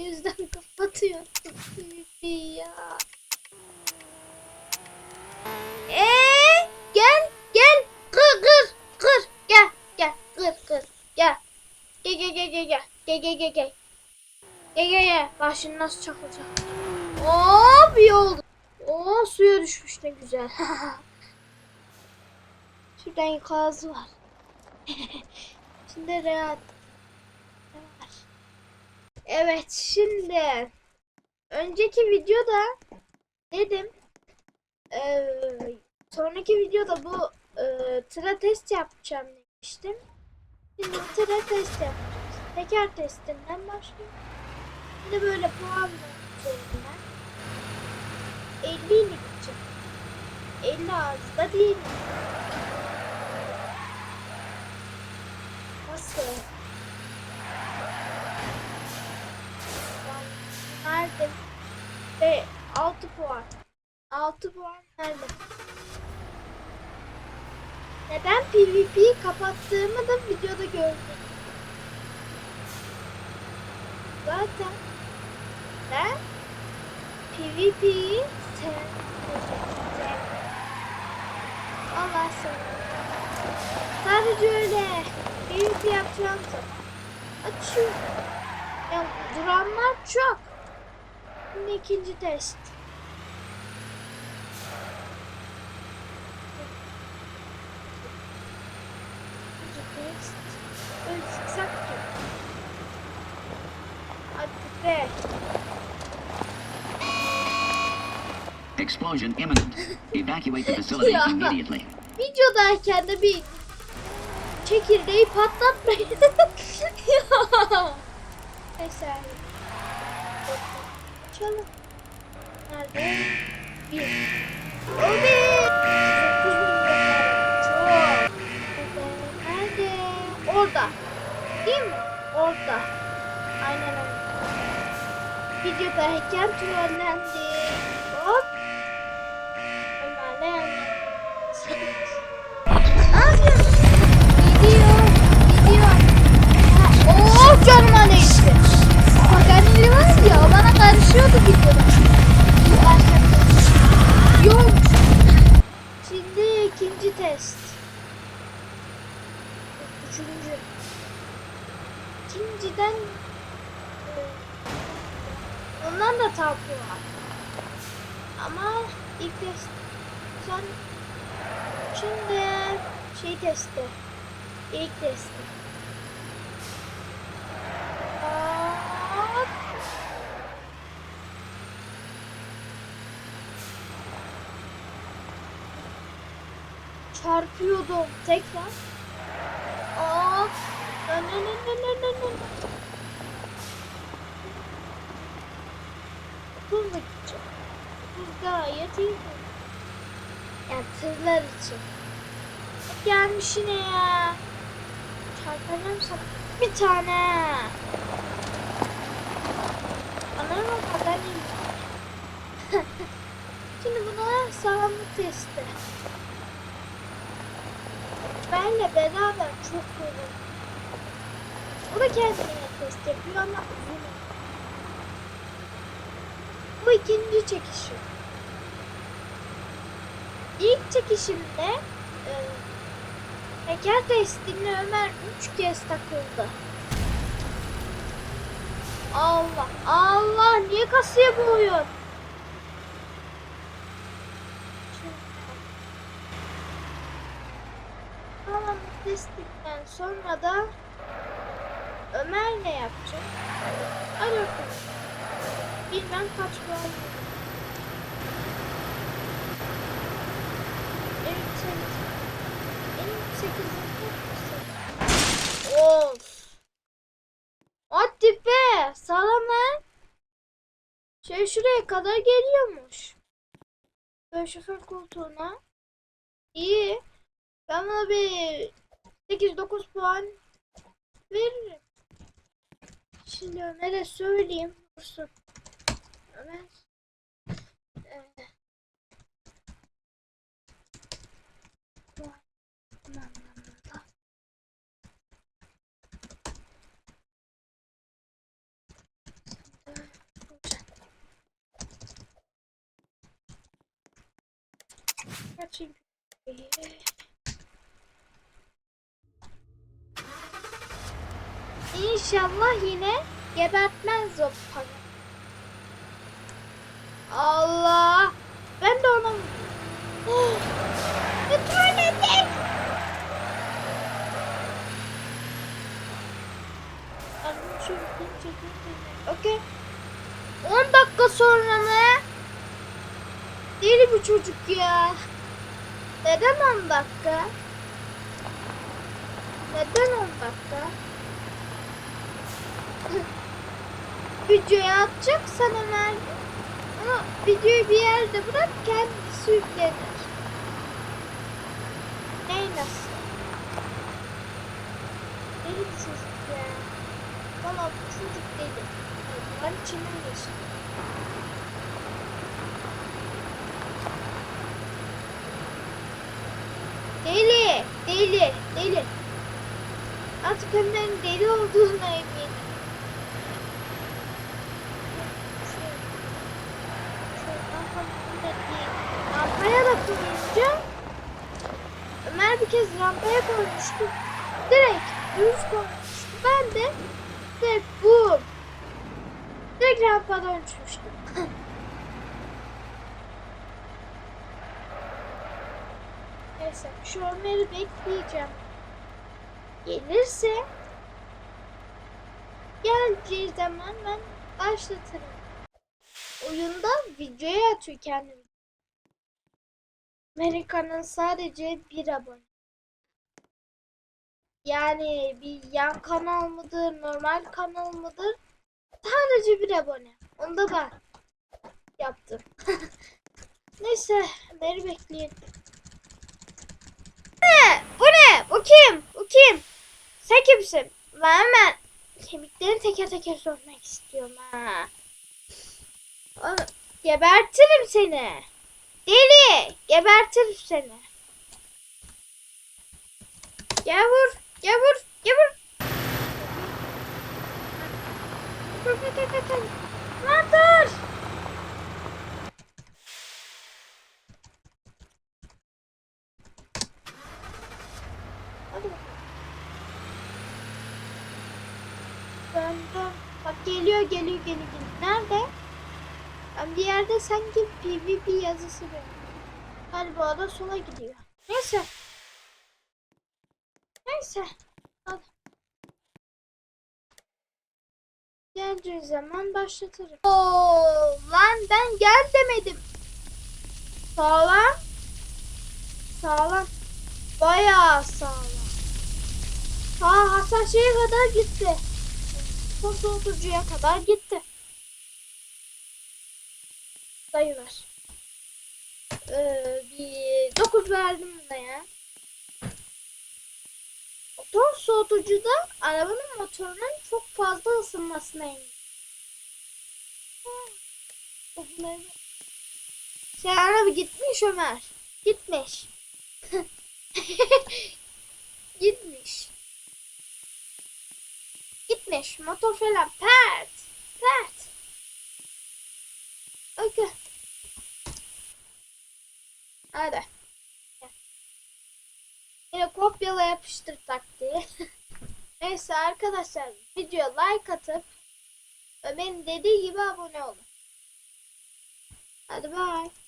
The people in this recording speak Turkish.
yüzden kapatıyor. ya. Eee gel gel kır kır kır gel gel kır kır gel. Gel gel gel gel gel gel gel gel gel. Gel gel gel. Bak şimdi nasıl çakılacak. Hop iyi oldu. Oo suya düşmüş ne güzel. Şuradan yukarısı var. şimdi rahat. Evet şimdi önceki videoda dedim eee, sonraki videoda bu eee tıra test yapacağım demiştim. Şimdi tıra test yapacağız. Teker testinden başlıyoruz. Şimdi böyle puan var üzerinden. 50 ile gidecek. 50 ağızda değil. Nasıl? Nerede? Ve 6 puan. 6 puan nerede? Neden PvP'yi kapattığımı da videoda gördüm. Zaten ben PvP'yi sevdim. Allah sana. Sadece öyle PvP yapacağım zaman açıyorum. Ya duranlar çok. Şimdi ikinci test. İkinci test. Böyle. Hadi be. Explosion imminent. Evacuate the facility immediately. Videodayken de bir çekirdeği patlatmayın. Ya. Neyse. Çalın. Nerede? Bir. O bir. Orada. Değil mi? Orada. Aynen öyle. Videodayken trollendi. Hop. Ömer'le yanına. Ne yapıyorsun? Gidiyor, gidiyor. Oh canıma değdi. Paganeli var ya, bana karışıyordu videoda. ilk test son şimdi şey testi. İlk testi. Çarpıyordum tekrar. Of. Nö, nö, nö, nö, nö, nö. Dur bakayım. Hız gayet iyi. Yani tırlar için. Gelmiş yine ya. Çarpacağım sana. Bir tane. Anladın mı? Kadar iyi. Şimdi buna sağlamlık testi. Benle beraber çok yoruldum. O da kendine test yapıyor ama uzun. Bu ikinci çekişi. İlk çekişimde e, teker testine Ömer üç kez takıldı. Allah Allah niye kasaya bu oyun? Tamam testikten sonra da Ömer ne yapacak? Hadi bakalım. Bilmem kaç puan. Benim sekiz. Benim sekizim Of. Hadi be. Salama. Şey şuraya kadar geliyormuş. Böyle şoför koltuğuna. İyi. Ben buna bir 8-9 puan veririm. Şimdi Ömer'e söyleyeyim. Dursun. Ömer. İnşallah yine gebertmez o paranı. Allah! Ben de ona Lütfen etek! Okey. 10 dakika sonra mı? Deli bu çocuk ya. Neden 10 dakika? Neden 10 dakika? Videoya atacaksan Ömer ama videoyu bir yerde bırak kendisi yüklenir. Ney nasıl? Deli bir çocuk ya. Valla bu çocuk deli. Ben içinden geçtim. Deli, deli, deli. Artık Ömer'in deli olduğuna eminim. Şu- şu arkamdaki Rampaya da Ömer bir kez rampaya koymuştu. Direkt düz koymuştu. Ben de direkt bu. Direkt rampadan uçmuştum. Neyse şu Ömer'i bekleyeceğim. Gelirse geleceği zaman ben başlatırım. Oyunda videoya atıyor kendini. Amerika'nın sadece bir abone. Yani bir yan kanal mıdır, normal kanal mıdır? Sadece bir abone. Onu da ben yaptım. Neyse, beni bekleyin. Ne? Bu ne? Bu kim? Bu kim? Sen kimsin? Ben hemen kemikleri teker teker sormak istiyorum ha. Gebertirim seni. Deli! Gebertirim seni. Gel vur. Gel vur. Gel vur. Lan dur. Bak geliyor geliyor. geliyor. Nerede? Ben bir yerde sanki PvP yazısı var. Galiba da sola gidiyor. Neyse. Neyse. Hadi. Geleceği zaman başlatırım. Oo, lan ben gel demedim. Sağlam. Sağlam. Bayağı sağlam. Ha hasar şeye kadar gitti. Son soğutucuya kadar gitti. Sayılır. Ee, bir 9 verdim buna ya. Motor soğutucuda arabanın motorunun çok fazla ısınmasına engel. Sen araba gitmiş Ömer. Gitmiş. gitmiş. Gitmiş. Motor falan pert. Pert. Okey. Hadi. Yine kopyala yapıştır taktiği. Neyse arkadaşlar video like atıp ve benim dediği gibi abone olun. Hadi bye.